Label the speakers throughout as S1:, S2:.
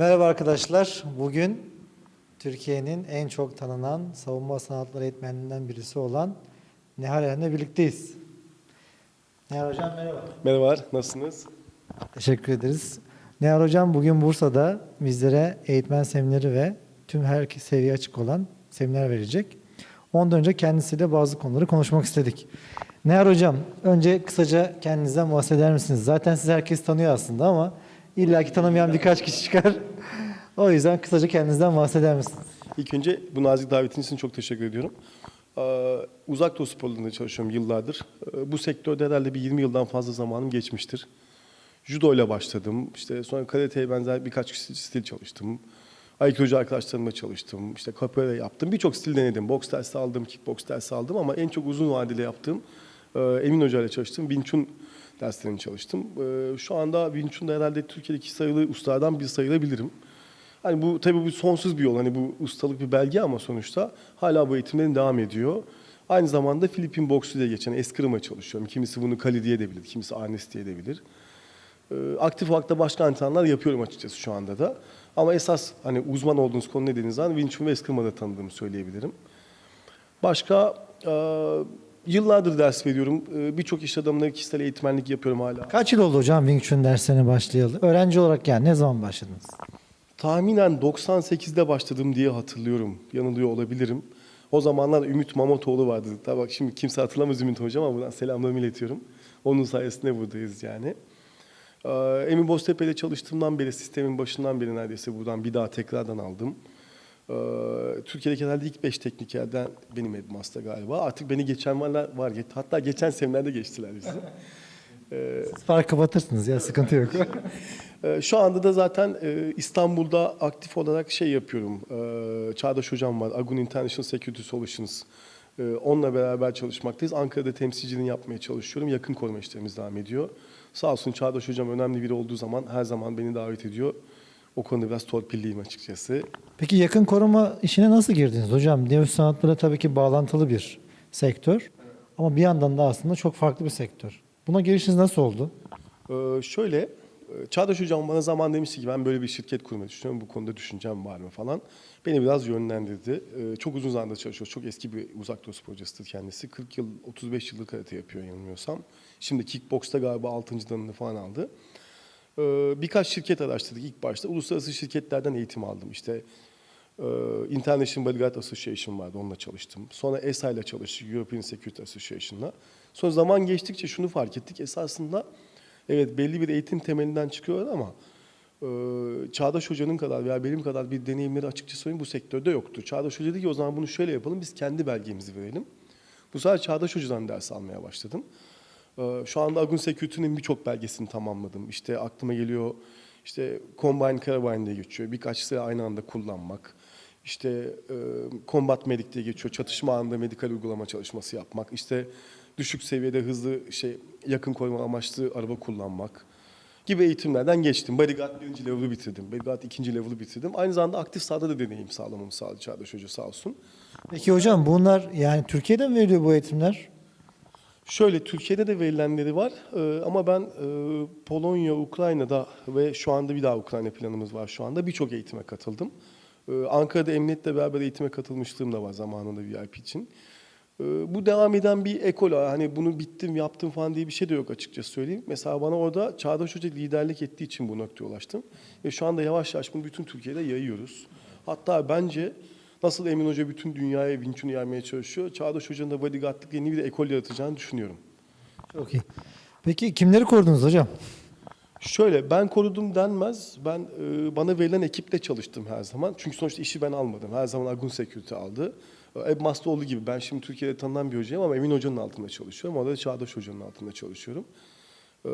S1: Merhaba arkadaşlar. Bugün Türkiye'nin en çok tanınan savunma sanatları eğitmenlerinden birisi olan Nihal Eren'le birlikteyiz. Nihal Hocam merhaba.
S2: Merhabalar, nasılsınız?
S1: Teşekkür ederiz. Nihal Hocam bugün Bursa'da bizlere eğitmen semineri ve tüm her seviye açık olan seminer verecek. Ondan önce kendisiyle bazı konuları konuşmak istedik. Nihal Hocam, önce kısaca kendinizden bahseder misiniz? Zaten sizi herkes tanıyor aslında ama illaki tanımayan birkaç kişi çıkar. o yüzden kısaca kendinizden bahseder misiniz?
S2: İlk önce bu nazik davetiniz için çok teşekkür ediyorum. Ee, uzak doğu sporlarında çalışıyorum yıllardır. Ee, bu sektörde herhalde bir 20 yıldan fazla zamanım geçmiştir. Judo ile başladım. İşte sonra karateye benzer birkaç stil çalıştım. Aikidocu arkadaşlarımla çalıştım. İşte capoeira yaptım. Birçok stil denedim. Boks dersi aldım, kickboks dersi aldım ama en çok uzun vadeli yaptığım e, Emin Hoca ile çalıştım. Wing Chun derslerini çalıştım. E, şu anda Wing Chun'da herhalde Türkiye'deki sayılı ustalardan bir sayılabilirim. Hani bu tabii bu sonsuz bir yol. Hani bu ustalık bir belge ama sonuçta hala bu eğitimlerin devam ediyor. Aynı zamanda Filipin boksu diye geçen eskrima çalışıyorum. Kimisi bunu kali diye de bilir, kimisi arnes diye de bilir. Ee, aktif olarak da başka antrenmanlar yapıyorum açıkçası şu anda da. Ama esas hani uzman olduğunuz konu ne dediğiniz zaman Wing Chun ve eskrimada tanıdığımı söyleyebilirim. Başka e, yıllardır ders veriyorum. E, Birçok iş adamına kişisel eğitmenlik yapıyorum hala.
S1: Kaç yıl oldu hocam Wing Chun derslerine başlayalı? Öğrenci olarak yani ne zaman başladınız?
S2: Tahminen 98'de başladım diye hatırlıyorum. Yanılıyor olabilirim. O zamanlar Ümit Mamotoğlu vardı. Tabii bak şimdi kimse hatırlamaz Ümit Hocam ama buradan selamlarımı iletiyorum. Onun sayesinde buradayız yani. Ee, Emin Boztepe ile çalıştığımdan beri, sistemin başından beri neredeyse buradan bir daha tekrardan aldım. Ee, Türkiye'deki herhalde ilk beş teknikerden benim headmaster galiba. Artık beni geçen varlar var. Hatta geçen seminerde geçtiler bizi.
S1: Siz fark kapatırsınız ya sıkıntı yok.
S2: Ee, Şu anda da zaten e, İstanbul'da aktif olarak şey yapıyorum. Çağdaş Hocam var, Agun International Security Solutions. Ee, Onunla beraber çalışmaktayız. Ankara'da temsilciliğini yapmaya çalışıyorum. Yakın koruma işlerimiz devam ediyor. Sağ olsun Çağdaş Hocam önemli biri olduğu zaman her zaman beni davet ediyor. O konuda biraz torpilliyim açıkçası.
S1: Peki yakın koruma işine nasıl girdiniz hocam? Dövüş sanatları tabii ki bağlantılı bir sektör. Ama bir yandan da aslında çok farklı bir sektör. Buna girişiniz nasıl oldu?
S2: Ee, şöyle, Çağdaş Hocam bana zaman demişti ki ben böyle bir şirket kurmayı düşünüyorum. Bu konuda düşüncem var mı falan. Beni biraz yönlendirdi. Ee, çok uzun zamandır çalışıyoruz. Çok eski bir uzak doğu sporcusudur kendisi. 40 yıl, 35 yıldır karate yapıyor yanılmıyorsam. Şimdi kickboksta galiba 6. dalını falan aldı. Ee, birkaç şirket araştırdık ilk başta. Uluslararası şirketlerden eğitim aldım. İşte e, International Bodyguard Association vardı, onunla çalıştım. Sonra ESA ile çalıştık, European Security Association'la. Sonra zaman geçtikçe şunu fark ettik. Esasında evet belli bir eğitim temelinden çıkıyorlar ama e, Çağdaş Hoca'nın kadar veya benim kadar bir deneyimleri açıkçası bu sektörde yoktu. Çağdaş Hoca dedi ki o zaman bunu şöyle yapalım, biz kendi belgemizi verelim. Bu sefer Çağdaş Hoca'dan ders almaya başladım. Ee, Şu anda Agun Security'nin birçok belgesini tamamladım. İşte aklıma geliyor işte Combine Carabine diye geçiyor. Birkaç silah aynı anda kullanmak. İşte e, Combat Medic diye geçiyor. Çatışma anında medikal uygulama çalışması yapmak. İşte düşük seviyede hızlı şey yakın koruma amaçlı araba kullanmak gibi eğitimlerden geçtim. Bodyguard birinci level'ı bitirdim. Bodyguard ikinci level'ı bitirdim. Aynı zamanda aktif sahada da deneyim sağlamamı sağladı Çağdaş Hoca sağ olsun.
S1: Peki hocam bunlar yani Türkiye'de mi veriliyor bu eğitimler?
S2: Şöyle Türkiye'de de verilenleri var Ee, ama ben e, Polonya, Ukrayna'da ve şu anda bir daha Ukrayna planımız var şu anda birçok eğitime katıldım. Ee, Ankara'da emniyetle beraber eğitime katılmışlığım da var zamanında VIP için. Ee, bu devam eden bir ekol hani bunu bittim yaptım falan diye bir şey de yok açıkçası söyleyeyim. Mesela bana orada Çağdaş Hoca liderlik ettiği için bu noktaya ulaştım. Ve şu anda yavaş yavaş bunu bütün Türkiye'de yayıyoruz. Hatta bence nasıl Emin Hoca bütün dünyaya Wing Chun'u yaymaya çalışıyor. Çağdaş Hoca'nın da bodyguardlık yeni bir ekol yaratacağını düşünüyorum.
S1: Çok iyi. Peki kimleri korudunuz hocam?
S2: Şöyle ben korudum denmez. Ben e, bana verilen ekiple çalıştım her zaman. Çünkü sonuçta işi ben almadım. Her zaman Agun Security aldı. Ev olduğu gibi ben şimdi Türkiye'de tanınan bir hocayım ama Emin Hoca'nın altında çalışıyorum. Orada da Çağdaş Hoca'nın altında çalışıyorum. E,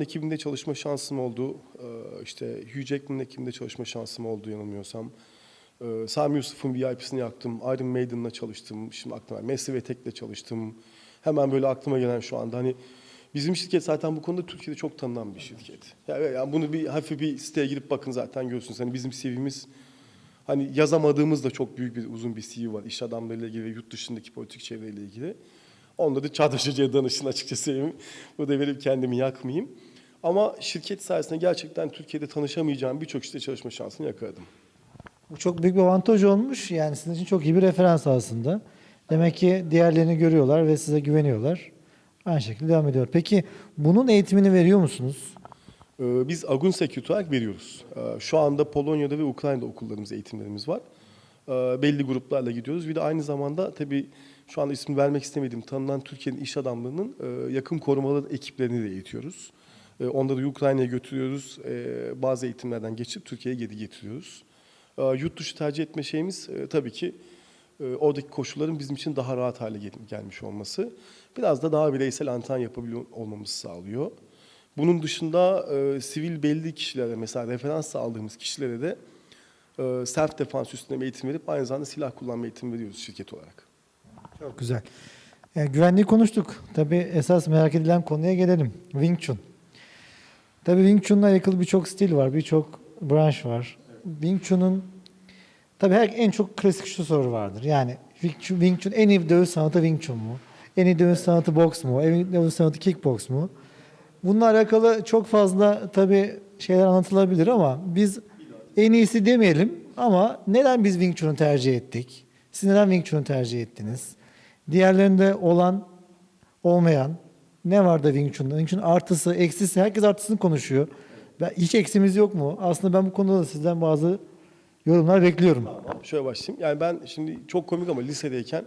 S2: ekibinde çalışma şansım oldu. E, işte Hugh Jackman'ın ekibinde çalışma şansım oldu yanılmıyorsam. E, Sami Yusuf'un VIP'sini yaktım. Iron Maiden'la çalıştım. Şimdi aklıma Messi ve Tek'le çalıştım. Hemen böyle aklıma gelen şu anda hani Bizim şirket zaten bu konuda Türkiye'de çok tanınan bir şirket. Yani, bunu bir hafif bir siteye girip bakın zaten görürsünüz. Hani bizim CV'miz Hani yazamadığımız da çok büyük bir uzun bir CV var. İş adamlarıyla ilgili ve yurt dışındaki politik çevreyle ilgili. Onda da Çağdaş Hoca'ya danışın açıkçası söyleyeyim. Bu da verip kendimi yakmayayım. Ama şirket sayesinde gerçekten Türkiye'de tanışamayacağım birçok işte çalışma şansını yakaladım.
S1: Bu çok büyük bir avantaj olmuş. Yani sizin için çok iyi bir referans aslında. Demek ki diğerlerini görüyorlar ve size güveniyorlar. Aynı şekilde devam ediyor. Peki bunun eğitimini veriyor musunuz?
S2: Ee, Biz Agun Security olarak veriyoruz. Ee, Şu anda Polonya'da ve Ukrayna'da okullarımız, eğitimlerimiz var. Ee, Belli gruplarla gidiyoruz. Bir de aynı zamanda tabii şu anda ismini vermek istemediğim tanınan Türkiye'nin iş adamlarının e, yakın korumalı ekiplerini de eğitiyoruz. Onları Ukrayna'ya götürüyoruz. Bazı eğitimlerden geçip Türkiye'ye geri getiriyoruz. Yurt dışı tercih etme şeyimiz e, tabii ki e, oradaki koşulların bizim için daha rahat hale gel- gelmiş olması. Biraz da daha bireysel anten yapabiliyor olmamızı sağlıyor. Bunun dışında e, sivil belli kişilere mesela referans aldığımız kişilere de e, self defense üstüne eğitim verip aynı zamanda silah kullanma eğitimi veriyoruz şirket olarak.
S1: Çok güzel. Yani güvenliği konuştuk. Tabii esas merak edilen konuya gelelim. Wing Chun. Tabii Wing Chun'la alakalı birçok stil var, birçok branş var. Wing Chun'un tabii her, en çok klasik şu soru vardır. Yani Wing Chun, Wing Chun en iyi dövüş sanatı Wing Chun mu? En iyi dövüş sanatı boks mu? En iyi dövüş sanatı kickbox mu? Bununla alakalı çok fazla tabii şeyler anlatılabilir ama biz en iyisi demeyelim ama neden biz Wing Chun'u tercih ettik? Siz neden Wing Chun'u tercih ettiniz? Diğerlerinde olan, olmayan ne var da Wing Chun'da? Wing Chun artısı, eksisi, herkes artısını konuşuyor. Ben, hiç eksimiz yok mu? Aslında ben bu konuda da sizden bazı yorumlar bekliyorum.
S2: Şöyle başlayayım. Yani ben şimdi çok komik ama lisedeyken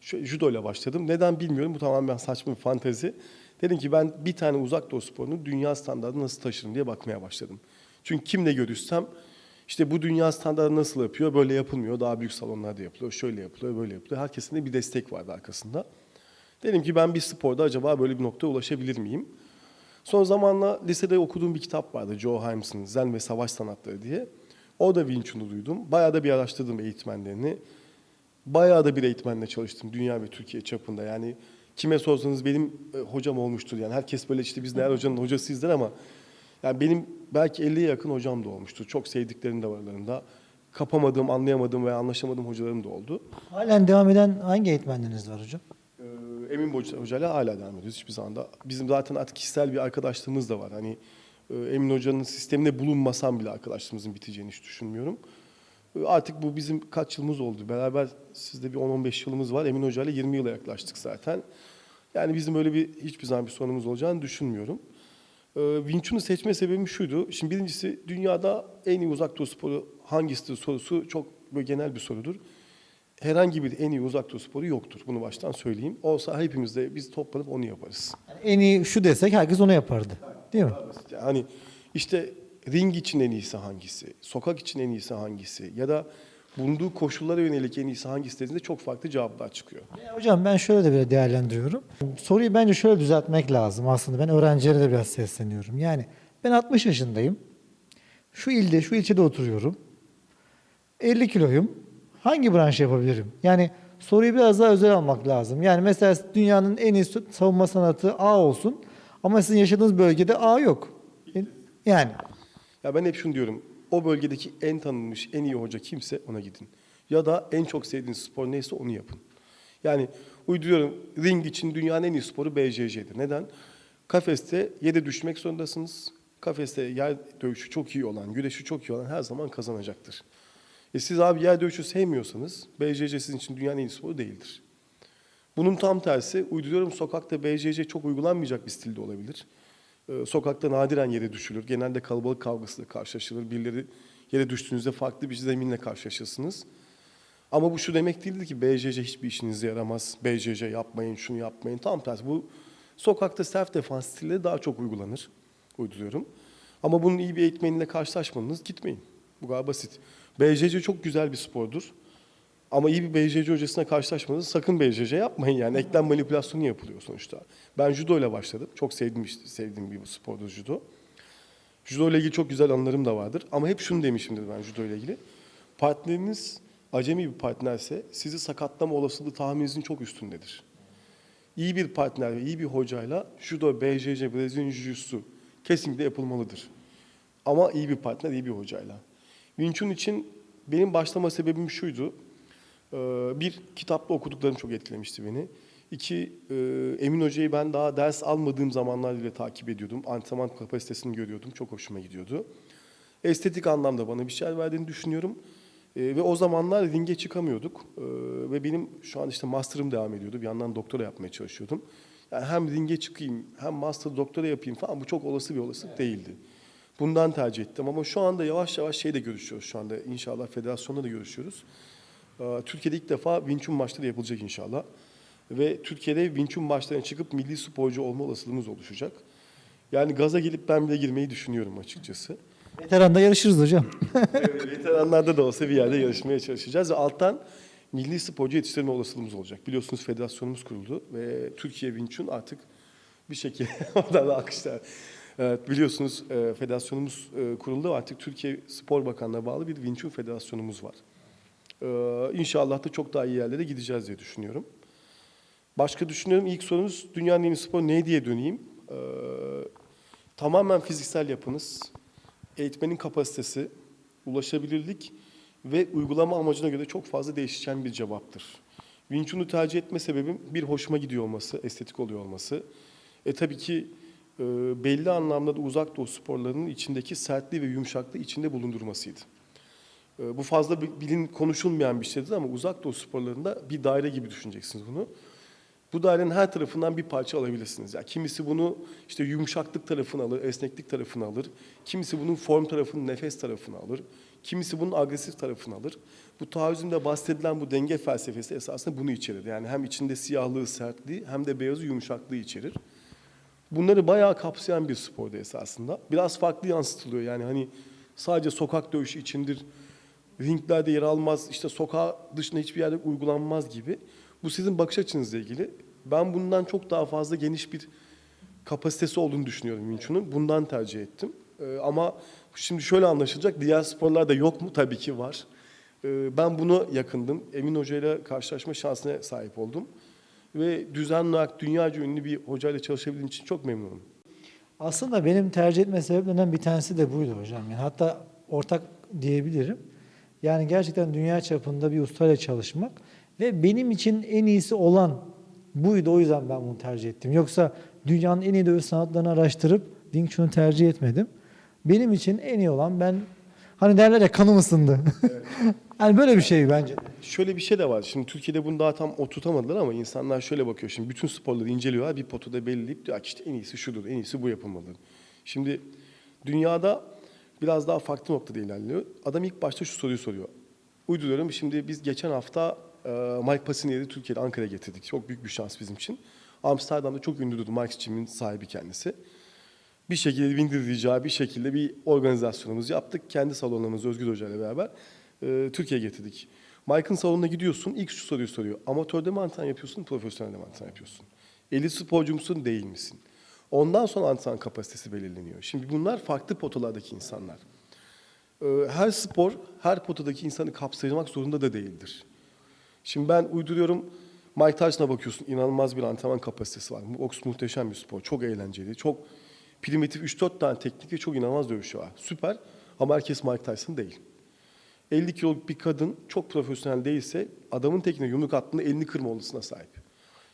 S2: judo ile başladım. Neden bilmiyorum. Bu tamamen saçma bir fantezi. Dedim ki ben bir tane uzak doğu sporunu dünya standartına nasıl taşırım diye bakmaya başladım. Çünkü kimle görüşsem işte bu dünya standartı nasıl yapıyor? Böyle yapılmıyor. Daha büyük salonlarda yapılıyor. Şöyle yapılıyor, böyle yapılıyor. Herkesin de bir destek vardı arkasında. Dedim ki ben bir sporda acaba böyle bir noktaya ulaşabilir miyim? Son zamanla lisede okuduğum bir kitap vardı. Joe Hymes'ın Zen ve Savaş Sanatları diye. Orada Wing Chun'u duydum. Bayağı da bir araştırdım eğitmenlerini. Bayağı da bir eğitmenle çalıştım dünya ve Türkiye çapında. Yani kime sorsanız benim e, hocam olmuştur. Yani herkes böyle işte biz Değer Hoca'nın hocasıyızdır ama yani benim belki 50'ye yakın hocam da olmuştur. Çok sevdiklerim de var aralarında. Kapamadığım, anlayamadığım veya anlaşamadığım hocalarım da oldu.
S1: Halen devam eden hangi eğitmenleriniz var hocam?
S2: Ee, Emin Hoca- Hoca'yla hala devam ediyoruz hiçbir zaman da. Bizim zaten artık kişisel bir arkadaşlığımız da var. Hani e, Emin Hoca'nın sisteminde bulunmasam bile arkadaşlığımızın biteceğini hiç düşünmüyorum. Artık bu bizim kaç yılımız oldu. Beraber sizde bir 10-15 yılımız var. Emin Hoca'yla 20 yıla yaklaştık zaten. Yani bizim öyle bir hiçbir zaman bir sorunumuz olacağını düşünmüyorum. Ee, Wing Chun'u seçme sebebim şuydu. Şimdi birincisi dünyada en iyi uzak doğu sporu hangisidir sorusu çok böyle genel bir sorudur. Herhangi bir en iyi uzak doğu sporu yoktur. Bunu baştan söyleyeyim. Olsa hepimiz de biz toplanıp onu yaparız.
S1: Yani en iyi şu desek herkes onu yapardı. Değil mi?
S2: Yani işte ring için en iyisi hangisi, sokak için en iyisi hangisi ya da bulunduğu koşullara yönelik en iyisi hangisi dediğinde çok farklı cevaplar çıkıyor.
S1: Ya hocam ben şöyle de bir değerlendiriyorum. Soruyu bence şöyle düzeltmek lazım aslında. Ben öğrencilere de biraz sesleniyorum. Yani ben 60 yaşındayım. Şu ilde, şu ilçede oturuyorum. 50 kiloyum. Hangi branş yapabilirim? Yani soruyu biraz daha özel almak lazım. Yani mesela dünyanın en iyi savunma sanatı A olsun. Ama sizin yaşadığınız bölgede A yok. Yani
S2: Ya ben hep şunu diyorum. O bölgedeki en tanınmış, en iyi hoca kimse ona gidin. Ya da en çok sevdiğiniz spor neyse onu yapın. Yani uyduruyorum ring için dünyanın en iyi sporu BJJ'dir. Neden? Kafeste yere düşmek zorundasınız. Kafeste yer dövüşü çok iyi olan, güreşi çok iyi olan her zaman kazanacaktır. E siz abi yer dövüşü sevmiyorsanız BJJ sizin için dünyanın en iyi sporu değildir. Bunun tam tersi uyduruyorum sokakta BJJ çok uygulanmayacak bir stilde olabilir. Ee, Sokakta nadiren yere düşülür. Genelde kalabalık kavgasıyla karşılaşılır. Birileri yere düştüğünüzde farklı bir zeminle karşılaşırsınız. Ama bu şu demek değildir ki BJJ hiçbir işinize yaramaz. BJJ yapmayın, şunu yapmayın. Tam tersi. Bu sokakta self defense stilleri daha çok uygulanır. Uyduruyorum. Ama bunun iyi bir eğitmeniyle karşılaşmadınız gitmeyin. Bu kadar basit. BJJ çok güzel bir spordur. Ama iyi bir BJJ hocasına karşılaşmadınız sakın BJJ yapmayın yani. Eklem manipülasyonu yapılıyor sonuçta. Ben judo ile başladım. Çok sevdiğim, sevdiğim bir spordur judo. Judo ile ilgili çok güzel anılarım da vardır. Ama hep şunu demişimdir ben judo ile ilgili. Partneriniz acemi bir partnerse sizi sakatlama olasılığı tahmininizin çok üstündedir. İyi bir partner ve iyi bir hocayla judo, BJJ, Brezilya Jiu-Jitsu kesinlikle yapılmalıdır. Ama iyi bir partner, iyi bir hocayla. Wing için benim başlama sebebim şuydu. Ee, Bir, kitapta okuduklarım çok etkilemişti beni. İki, e, Emin Hoca'yı ben daha ders almadığım zamanlar bile takip ediyordum. Antrenman kapasitesini görüyordum. Çok hoşuma gidiyordu. Estetik anlamda bana bir şeyler verdiğini düşünüyorum. Ee, ve o zamanlar ringe çıkamıyorduk. Ee, ve benim şu an işte master'ım devam ediyordu. Bir yandan doktora yapmaya çalışıyordum. Yani hem ringe çıkayım, hem master doktora yapayım falan bu çok olası bir olasılık değildi. Bundan tercih ettim ama şu anda yavaş yavaş şey de görüşüyoruz şu anda. İnşallah federasyonda da görüşüyoruz. Ee, Türkiye'de ilk defa Wing Chun maçları yapılacak inşallah. Ve Türkiye'de Wing Chun maçlarına çıkıp milli sporcu olma olasılığımız oluşacak. Yani gaza gelip ben bile girmeyi düşünüyorum açıkçası.
S1: Veteranda yarışırız hocam.
S2: Evet, veteranlarda da olsa bir yerde yarışmaya çalışacağız ve alttan milli sporcu yetiştirme olasılığımız olacak. Biliyorsunuz federasyonumuz kuruldu ve Türkiye Wing Chun artık bir şekilde oradan da alkışlar. Evet, biliyorsunuz e, federasyonumuz e, kuruldu ve artık Türkiye Spor Bakanlığı'na bağlı bir Wing Chun federasyonumuz var. Ee, İnşallah da çok daha iyi yerlere gideceğiz diye düşünüyorum. Başka düşünüyorum ilk sorunuz dünyanın en iyi sporu ne diye döneyim. Ee, tamamen fiziksel yapınız, eğitmenin kapasitesi, ulaşabilirlik ve uygulama amacına göre çok fazla değişen bir cevaptır. Wing Chun'u tercih etme sebebim bir hoşuma gidiyor olması, estetik oluyor olması. E tabii ki e, belli anlamda da uzak doğu sporlarının içindeki sertliği ve yumuşaklığı içinde bulundurmasıydı. E, bu fazla bi- bilin konuşulmayan bir şeydir ama uzak doğu sporlarında bir daire gibi düşüneceksiniz bunu. Bu dairenin her tarafından bir parça alabilirsiniz. Yani kimisi bunu işte yumuşaklık tarafını alır, esneklik tarafını alır. Kimisi bunun form tarafını, nefes tarafını alır. Kimisi bunun agresif tarafını alır. Bu taahhüzümde bahsedilen bu denge felsefesi esasında bunu içerir. Yani hem içinde siyahlığı, sertliği hem de beyazı yumuşaklığı içerir. Bunları bayağı kapsayan bir sporda esasında. Biraz farklı yansıtılıyor. Yani hani sadece sokak dövüşü içindir, ringlerde yer almaz, işte sokağa dışında hiçbir yerde uygulanmaz gibi. Bu sizin bakış açınızla ilgili. Ben bundan çok daha fazla geniş bir kapasitesi olduğunu düşünüyorum Wing Chun'un. Bundan tercih ettim. Ee, ama şimdi şöyle anlaşılacak. Diğer sporlarda yok mu? Tabii ki var. Ee, ben bunu yakındım. Emin Hoca ile karşılaşma şansına sahip oldum. Ve düzenli olarak dünyaca ünlü bir hocayla çalışabildiğim için çok memnunum.
S1: Aslında benim tercih etme sebeplerinden bir tanesi de buydu hocam. Yani hatta ortak diyebilirim. Yani gerçekten dünya çapında bir ustayla çalışmak ve benim için en iyisi olan buydu. O yüzden ben bunu tercih ettim. Yoksa dünyanın en iyi dövüş sanatlarını araştırıp Wing Chun'u tercih etmedim. Benim için en iyi olan ben hani derler ya kanım ısındı. yani böyle bir şey bence.
S2: Şöyle bir şey de var. Şimdi Türkiye'de bunu daha tam oturtamadılar ama insanlar şöyle bakıyor. Şimdi bütün sporları inceliyorlar. Bir potada belirleyip diyor işte en iyisi şudur, en iyisi bu yapılmalı. Şimdi dünyada biraz daha farklı noktada ilerliyor. Adam ilk başta şu soruyu soruyor. Uyduruyorum. Şimdi biz geçen hafta e, Mike Pasinier'i Türkiye'de Ankara'ya getirdik. Çok büyük bir şans bizim için. Amsterdam'da çok ünlüdür Mike Jim'in sahibi kendisi. Bir şekilde Windir rica bir şekilde bir organizasyonumuzu yaptık. Kendi salonlarımızı Özgür Hoca ile beraber e, Türkiye'ye getirdik. Mike'ın salonuna gidiyorsun, ilk şu soruyu soruyor. Amatörde mi antrenman yapıyorsun, profesyonelde mi antrenman yapıyorsun? Elit sporcu musun, değil misin? Ondan sonra antrenman kapasitesi belirleniyor. Şimdi bunlar farklı potalardaki insanlar. Ee, Her spor, her potadaki insanı kapsamak zorunda da değildir. Şimdi ben uyduruyorum, Mike Tyson'a bakıyorsun, inanılmaz bir antrenman kapasitesi var. Boks muhteşem bir spor, çok eğlenceli, çok primitif 3-4 tane teknik ve çok inanılmaz dövüşü var. Süper ama herkes Mike Tyson değil. 50 kiloluk bir kadın çok profesyonel değilse adamın tekniğine yumruk attığında elini kırma olasılığına sahip.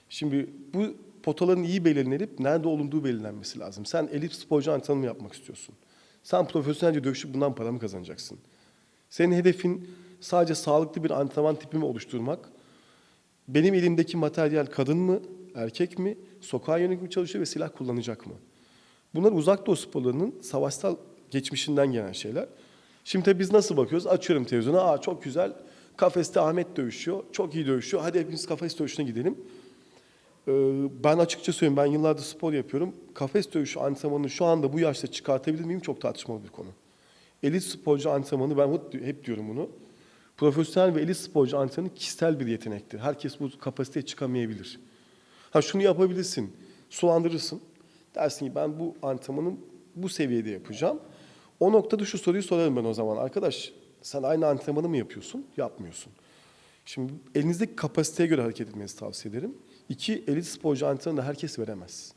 S2: Şimdi bu potaların iyi belirlenip nerede olunduğu belirlenmesi lazım. Sen elit sporcu antrenmanı yapmak istiyorsun. Sen profesyonelce dövüşüp bundan para mı kazanacaksın? Senin hedefin sadece sağlıklı bir antrenman tipi mi oluşturmak? Benim elimdeki materyal kadın mı, erkek mi, sokağa yönelik mi çalışıyor ve silah kullanacak mı? Bunlar uzak doğu sporlarının savaşsal geçmişinden gelen şeyler. Şimdi biz nasıl bakıyoruz? Açıyorum televizyona, aa çok güzel, kafeste Ahmet dövüşüyor, çok iyi dövüşüyor, hadi hepimiz kafes dövüşüne gidelim. Ee, Ben açıkça söyleyeyim, ben yıllardır spor yapıyorum. Kafes dövüşü antrenmanını şu anda bu yaşta çıkartabilir miyim? Çok tartışmalı bir konu. Elit sporcu antrenmanı, ben hep- diyorum bunu. Profesyonel ve elit sporcu antrenmanı kişisel bir yetenektir. Herkes bu kapasiteye çıkamayabilir. Ha şunu yapabilirsin, sulandırırsın. Dersin ki ben bu antrenmanı bu seviyede yapacağım. O noktada şu soruyu sorarım ben o zaman. Arkadaş sen aynı antrenmanı mı yapıyorsun? Yapmıyorsun. Şimdi elinizdeki kapasiteye göre hareket etmenizi tavsiye ederim. İki, elit sporcu antrenmanı da herkes veremez.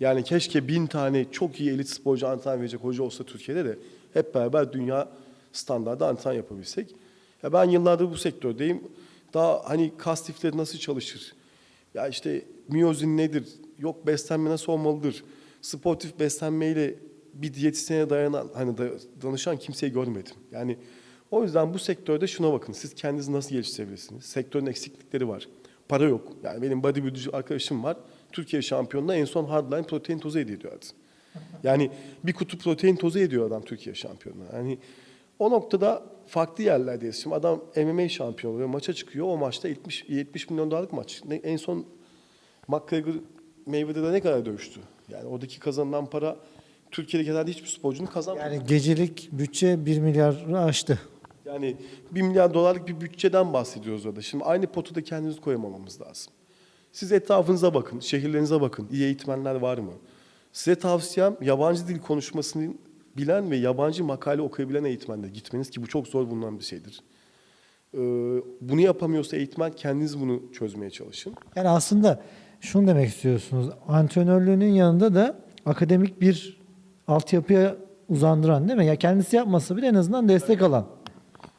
S2: Yani keşke bin tane çok iyi elit sporcu antrenman verecek hoca olsa Türkiye'de de hep beraber dünya standardı antrenman yapabilsek. Ya ben yıllardır bu sektördeyim. Daha hani kas lifleri nasıl çalışır? Ya işte miyozin nedir? Yok beslenme nasıl olmalıdır? Sportif beslenmeyle bir diyetisyene dayanan hani da- danışan kimseyi görmedim. Yani o yüzden bu sektörde şuna bakın. Siz kendinizi nasıl geliştirebilirsiniz? Sektörün eksiklikleri var. Para yok. Yani benim bodybuilder arkadaşım var. Türkiye şampiyonuna en son hardline protein tozu hediye ediyordu. Yani bir kutu protein tozu ediyor adam Türkiye şampiyonuna. Yani o noktada farklı yerlerdeyiz. Şimdi adam MMA şampiyonu oluyor, maça çıkıyor. O maçta 70, 70 milyon dolarlık maç. En son McGregor Mayweather'da ne kadar dövüştü? Yani oradaki kazanılan para Türkiye'deki herhalde hiçbir sporcunun kazanmadı.
S1: Yani gecelik bütçe 1 milyarı aştı.
S2: Yani 1 milyar dolarlık bir bütçeden bahsediyoruz orada. Şimdi aynı potuda kendimizi koyamamamız lazım. Siz etrafınıza bakın, şehirlerinize bakın. İyi eğitmenler var mı? Size tavsiyem yabancı dil konuşmasını bilen ve yabancı makale okuyabilen eğitmenle gitmeniz ki bu çok zor bulunan bir şeydir. Ee, bunu yapamıyorsa eğitmen kendiniz bunu çözmeye çalışın.
S1: Yani aslında şunu demek istiyorsunuz. Antrenörlüğünün yanında da akademik bir altyapıya uzandıran değil mi? Ya kendisi yapmasa bile en azından destek alan.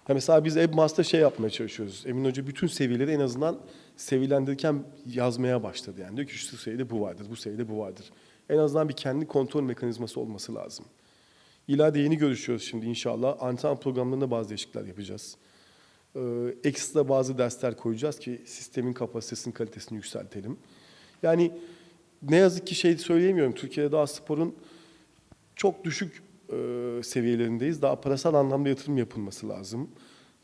S2: Ha mesela biz Webmaster'da şey yapmaya çalışıyoruz. Emin Hoca bütün seviyeleri en azından seviyelendirirken yazmaya başladı. Yani diyor ki şu seviyede bu vardır, bu seviyede bu vardır. En azından bir kendi kontrol mekanizması olması lazım. İleride yeni görüşüyoruz şimdi inşallah. Antrenman programlarında bazı değişiklikler yapacağız. Ee, ekstra bazı dersler koyacağız ki sistemin kapasitesini, kalitesini yükseltelim. Yani ne yazık ki şey söyleyemiyorum. Türkiye'de daha sporun çok düşük e, seviyelerindeyiz. Daha parasal anlamda yatırım yapılması lazım.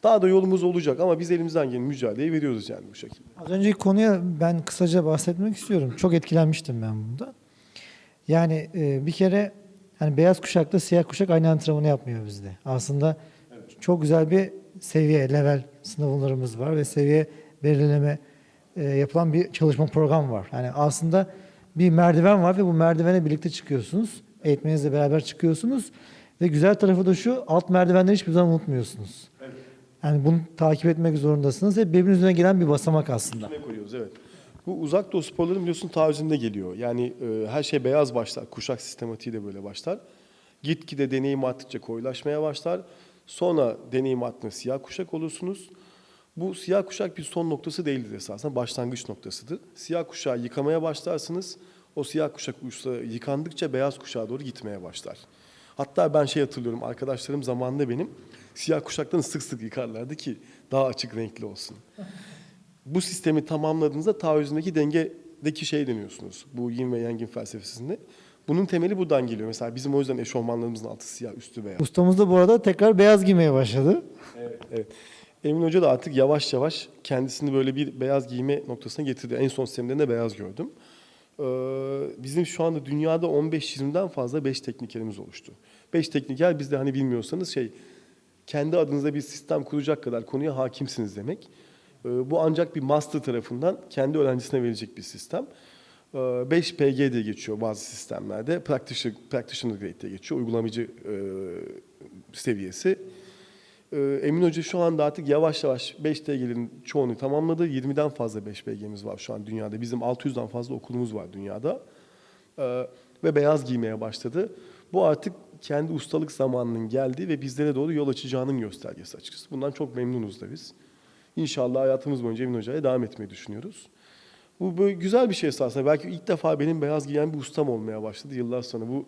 S2: Daha da yolumuz olacak ama biz elimizden gelen mücadeleyi veriyoruz yani bu şekilde.
S1: Az önceki konuya ben kısaca bahsetmek istiyorum. Çok etkilenmiştim ben bunda. Yani e, bir kere hani beyaz kuşakla siyah kuşak aynı antrenmanı yapmıyor bizde. Aslında çok güzel bir seviye, level sınavlarımız var ve seviye belirleme e, yapılan bir çalışma programı var. Yani aslında bir merdiven var ve bu merdivene birlikte çıkıyorsunuz. Eğitmeninizle beraber çıkıyorsunuz. Ve güzel tarafı da şu, alt merdivenleri hiçbir zaman unutmuyorsunuz. Yani bunu takip etmek zorundasınız. Hep birbirinin üzerine gelen bir basamak aslında.
S2: Üstüne koyuyoruz evet. Bu uzak doğu sporları biliyorsun taahhüdünde geliyor. Yani e, her şey beyaz başlar. Kuşak sistematiği de böyle başlar. Gitgide deneyim arttıkça koyulaşmaya başlar. Sonra deneyim arttığında siyah kuşak olursunuz. Bu siyah kuşak bir son noktası değildir esasında. Başlangıç noktasıdır. Siyah kuşağı yıkamaya başlarsınız. O siyah kuşak uçta yıkandıkça beyaz kuşağa doğru gitmeye başlar. Hatta ben şey hatırlıyorum. Arkadaşlarım zamanında benim siyah kuşaklarını sık sık yıkarlardı ki daha açık renkli olsun bu sistemi tamamladığınızda taahhüdündeki dengedeki şey deniyorsunuz. Bu yin ve yangin felsefesinde. Bunun temeli buradan geliyor. Mesela bizim o yüzden eşofmanlarımızın altı siyah, üstü beyaz.
S1: Ustamız da bu arada tekrar beyaz giymeye başladı.
S2: Evet, evet. Emin Hoca da artık yavaş yavaş kendisini böyle bir beyaz giyme noktasına getirdi. En son sistemlerinde beyaz gördüm. Ee, bizim şu anda dünyada 15-20'den fazla 5 teknikerimiz oluştu. 5 tekniker bizde hani bilmiyorsanız şey kendi adınıza bir sistem kuracak kadar konuya hakimsiniz demek. Ee, bu ancak bir master tarafından kendi öğrencisine verecek bir sistem. Ee, 5PG diye geçiyor bazı sistemlerde. Practitioner, practitioner grade diye geçiyor. Uygulamacı e, seviyesi. Ee, Emin Hoca şu anda artık yavaş yavaş 5TG'lerin çoğunu tamamladı. 20'den fazla 5BG'miz var şu an dünyada. Bizim 600'den fazla okulumuz var dünyada. Ee, Ve beyaz giymeye başladı. Bu artık kendi ustalık zamanının geldiği ve bizlere doğru yol açacağının göstergesi açıkçası. Bundan çok memnunuz da biz. İnşallah hayatımız boyunca Emin Hoca'ya devam etmeyi düşünüyoruz. Bu böyle güzel bir şey esasında. Belki ilk defa benim beyaz giyen bir ustam olmaya başladı yıllar sonra. Bu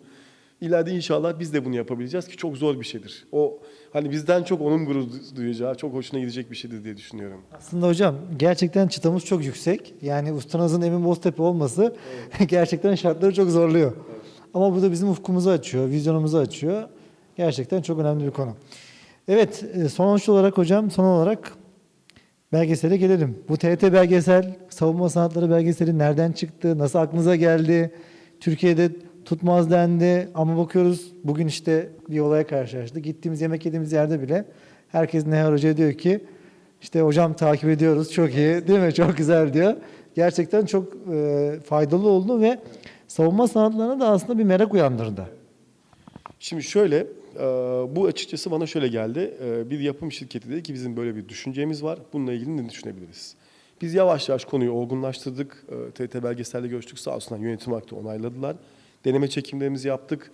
S2: ileride inşallah biz de bunu yapabileceğiz ki çok zor bir şeydir. O hani bizden çok onun gurur duyacağı, çok hoşuna gidecek bir şeydir diye düşünüyorum.
S1: Aslında hocam gerçekten çıtamız çok yüksek. Yani ustanızın Emin Boztepe olması gerçekten şartları çok zorluyor. Ama bu da bizim ufkumuzu açıyor, vizyonumuzu açıyor. Gerçekten çok önemli bir konu. Evet, e, sonuç olarak hocam, son olarak belgesele gelelim. Bu TRT belgesel, savunma sanatları belgeseli nereden çıktı, nasıl aklınıza geldi? Türkiye'de tutmaz dendi ama bakıyoruz bugün işte bir olaya karşılaştık. Gittiğimiz yemek yediğimiz yerde bile herkes Nehar Hoca diyor ki işte hocam takip ediyoruz çok iyi değil mi çok güzel diyor. Gerçekten çok e, faydalı oldu ve savunma sanatlarına da aslında bir merak uyandırdı.
S2: Şimdi şöyle, e, bu açıkçası bana şöyle geldi. E, Bir yapım şirketi dedi ki bizim böyle bir düşüncemiz var. Bununla ilgili ne düşünebiliriz? Biz yavaş yavaş konuyu olgunlaştırdık. E, TRT belgeselle görüştük. Sağ olsunlar yönetim hakkı onayladılar. Deneme çekimlerimizi yaptık.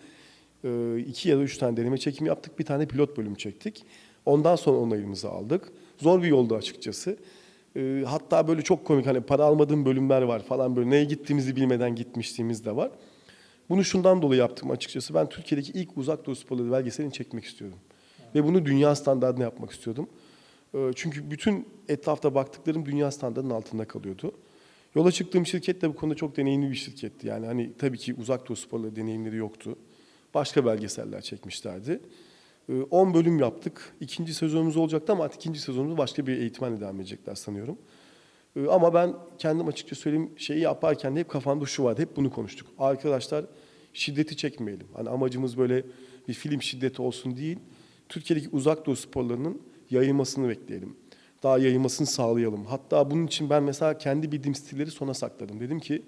S2: E, iki ya da üç tane deneme çekimi yaptık. Bir tane pilot bölüm çektik. Ondan sonra onayımızı aldık. Zor bir yoldu açıkçası. Ee, hatta böyle çok komik hani para almadığım bölümler var falan böyle neye gittiğimizi bilmeden gitmişliğimiz de var. Bunu şundan dolayı yaptım açıkçası. Ben Türkiye'deki ilk uzak doğu sporları belgeselini çekmek istiyordum. Ve bunu dünya standartına yapmak istiyordum. Ee, Çünkü bütün etrafta baktıklarım dünya standartının altında kalıyordu. Yola çıktığım şirket de bu konuda çok deneyimli bir şirketti. Yani hani tabii ki uzak doğu sporları deneyimleri yoktu. Başka belgeseller çekmişlerdi. 10 bölüm yaptık. İkinci sezonumuz olacaktı ama artık ikinci sezonumuz başka bir eğitmenle devam edecekler sanıyorum. Ee, Ama ben kendim açıkça söyleyeyim şeyi yaparken de hep kafamda şu vardı. Hep bunu konuştuk. Arkadaşlar şiddeti çekmeyelim. Hani amacımız böyle bir film şiddeti olsun değil. Türkiye'deki uzak doğu sporlarının yayılmasını bekleyelim. Daha yayılmasını sağlayalım. Hatta bunun için ben mesela kendi bildiğim stilleri sona sakladım. Dedim ki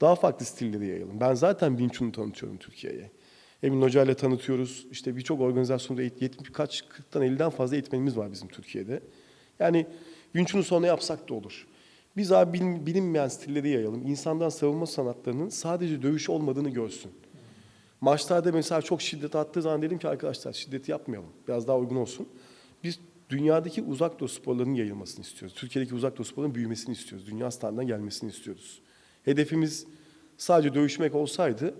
S2: daha farklı stilleri yayalım. Ben zaten Wing tanıtıyorum Türkiye'ye. Emin Hoca ile tanıtıyoruz. İşte birçok organizasyonda 70 kaç 40'tan 50'den fazla eğitmenimiz var bizim Türkiye'de. Yani Wing Chun'u sonra yapsak da olur. Biz abi bilin- bilinmeyen stilleri yayalım. İnsandan savunma sanatlarının sadece dövüş olmadığını görsün. Maçlarda mesela çok şiddet attığı zaman dedim ki arkadaşlar şiddeti yapmayalım. Biraz daha uygun olsun. Biz dünyadaki uzak doğu sporlarının yayılmasını istiyoruz. Türkiye'deki uzak doğu sporlarının büyümesini istiyoruz. Dünya standartına gelmesini istiyoruz. Hedefimiz sadece dövüşmek olsaydı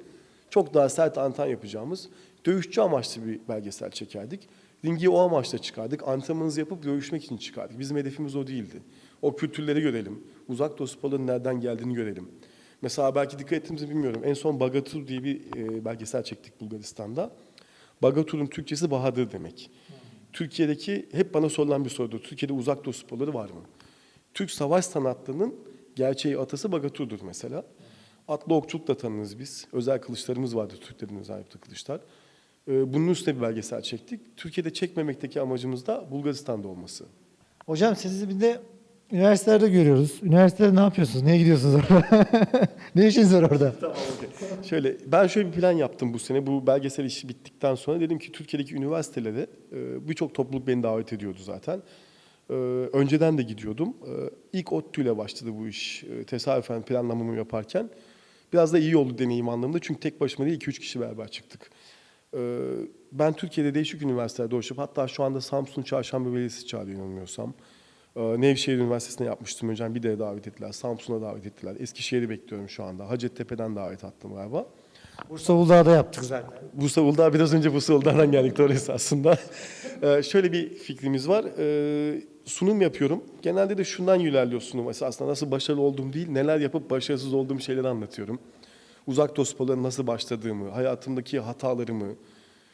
S2: çok daha sert anten yapacağımız dövüşçü amaçlı bir belgesel çekerdik. Ringi o amaçla çıkardık. Antrenmanınızı yapıp dövüşmek için çıkardık. Bizim hedefimiz o değildi. O kültürleri görelim. Uzak doğu sporlarının nereden geldiğini görelim. Mesela belki dikkat ettiğimizi bilmiyorum. En son Bagatur diye bir e, belgesel çektik Bulgaristan'da. Bagatur'un Türkçesi Bahadır demek. Türkiye'deki hep bana sorulan bir sorudur. Türkiye'de uzak doğu sporları var mı? Türk savaş sanatlarının gerçeği atası Bagatur'dur mesela. Atlı okçulukla tanınırız biz. Özel kılıçlarımız vardır Türklerin özel yaptığı kılıçlar. Ee, Bunun üstüne bir belgesel çektik. Türkiye'de çekmemekteki amacımız da Bulgaristan'da olması.
S1: Hocam sizi bir de üniversitelerde görüyoruz. Üniversitede ne yapıyorsunuz? Niye gidiyorsunuz orada? ne işiniz var orada?
S2: Tamam okey. Şöyle ben şöyle bir plan yaptım bu sene. Bu belgesel işi bittikten sonra dedim ki Türkiye'deki üniversitelere e, birçok topluluk beni davet ediyordu zaten. E, Önceden de gidiyordum. E, İlk ODTÜ başladı bu iş. Tesadüfen planlamamı yaparken. Biraz da iyi oldu deneyim anlamında. Çünkü tek başıma değil 2-3 kişi beraber çıktık. Ben Türkiye'de değişik üniversitelerde dolaşıp hatta şu anda Samsun Çarşamba Belediyesi çağırıyor inanmıyorsam. Ee, Nevşehir Üniversitesi'ne yapmıştım hocam. Bir de davet ettiler. Samsun'a davet ettiler. Eskişehir'i bekliyorum şu anda. Hacettepe'den davet attım galiba.
S1: Bursa Uludağ'da yaptık zaten.
S2: Bursa Uludağ biraz önce Bursa Uludağ'dan geldik doğru esasında. Ee, şöyle bir fikrimiz var. Ee, sunum yapıyorum. Genelde de şundan ilerliyor sunum esasında. Nasıl başarılı olduğum değil, neler yapıp başarısız olduğum şeyleri anlatıyorum. Uzak doğu sporlarına nasıl başladığımı, hayatımdaki hatalarımı,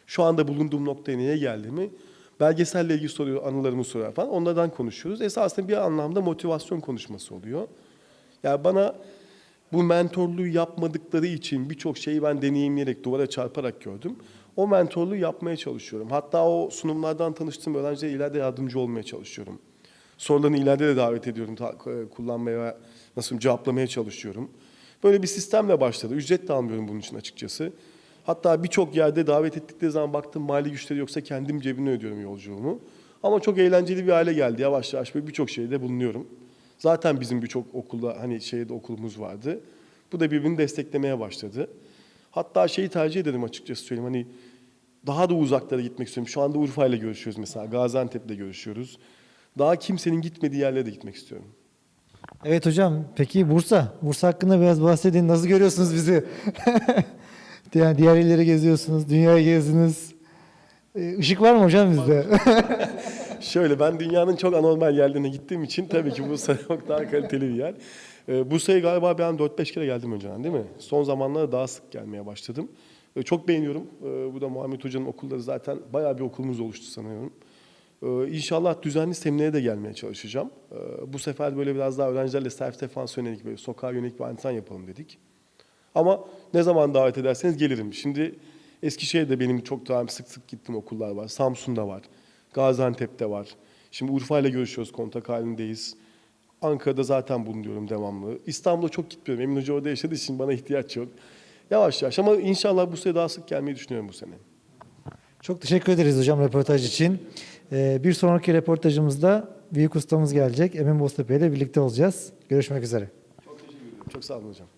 S2: şu anda bulunduğum noktaya niye geldiğimi belgeselle ilgili soruyor, anılarımı soruyor falan. Onlardan konuşuyoruz. Esasında bir anlamda motivasyon konuşması oluyor. Yani bana bu mentorluğu yapmadıkları için birçok şeyi ben deneyimleyerek, duvara çarparak gördüm. O mentorluğu yapmaya çalışıyorum. Hatta o sunumlardan tanıştığım öğrencilere ileride yardımcı olmaya çalışıyorum. Sorularını ileride de davet ediyorum, e, kullanmaya ve nasıl cevaplamaya çalışıyorum. Böyle bir sistemle başladı. Ücret de almıyorum bunun için açıkçası. Hatta birçok yerde davet ettikleri zaman baktım mali güçleri yoksa kendim cebine ödüyorum yolculuğumu. Ama çok eğlenceli bir hale geldi. Yavaş yavaş birçok şeyde bulunuyorum. Zaten bizim birçok okulda hani şeyde okulumuz vardı. Bu da birbirini desteklemeye başladı. Hatta şeyi tercih ederim açıkçası söyleyeyim. Hani daha da uzaklara gitmek istiyorum. Şu anda Urfa ile görüşüyoruz mesela. Gaziantep'le görüşüyoruz. Daha kimsenin gitmediği yerlere de gitmek istiyorum.
S1: Evet hocam. Peki Bursa. Bursa hakkında biraz bahsedin. Nasıl görüyorsunuz bizi? yani diğer illeri geziyorsunuz. Dünyayı gezdiniz. Ee, Işık var mı hocam bizde?
S2: Şöyle ben dünyanın çok anormal yerlerine gittiğim için tabii ki Bursa çok daha kaliteli bir yer. Ee, Bursa'ya galiba ben 4-5 kere geldim önceden değil mi? Son zamanlarda daha sık gelmeye başladım. Ee, çok beğeniyorum. Ee, bu da Muhammed Hoca'nın okulları zaten bayağı bir okulumuz oluştu sanıyorum. Ee, İnşallah düzenli seminere de gelmeye çalışacağım. Ee, bu sefer böyle biraz daha öğrencilerle self defans yönelik böyle sokağa yönelik bir antren yapalım dedik. Ama ne zaman davet ederseniz gelirim. Şimdi Eskişehir'de benim çok daha sık sık gittiğim okullar var. Samsun'da var. Gaziantep'te var. Şimdi Urfa ile görüşüyoruz, kontak halindeyiz. Ankara'da zaten bulunuyorum devamlı. İstanbul'a çok gitmiyorum. Emin Hoca orada yaşadığı için bana ihtiyaç yok. Yavaş yavaş ama inşallah bu sene daha sık gelmeyi düşünüyorum bu sene.
S1: Çok teşekkür ederiz hocam röportaj için. Ee, bir sonraki röportajımızda büyük ustamız gelecek. Emin Boztepe ile birlikte olacağız. Görüşmek üzere.
S2: Çok teşekkür ederim. Çok sağ olun hocam.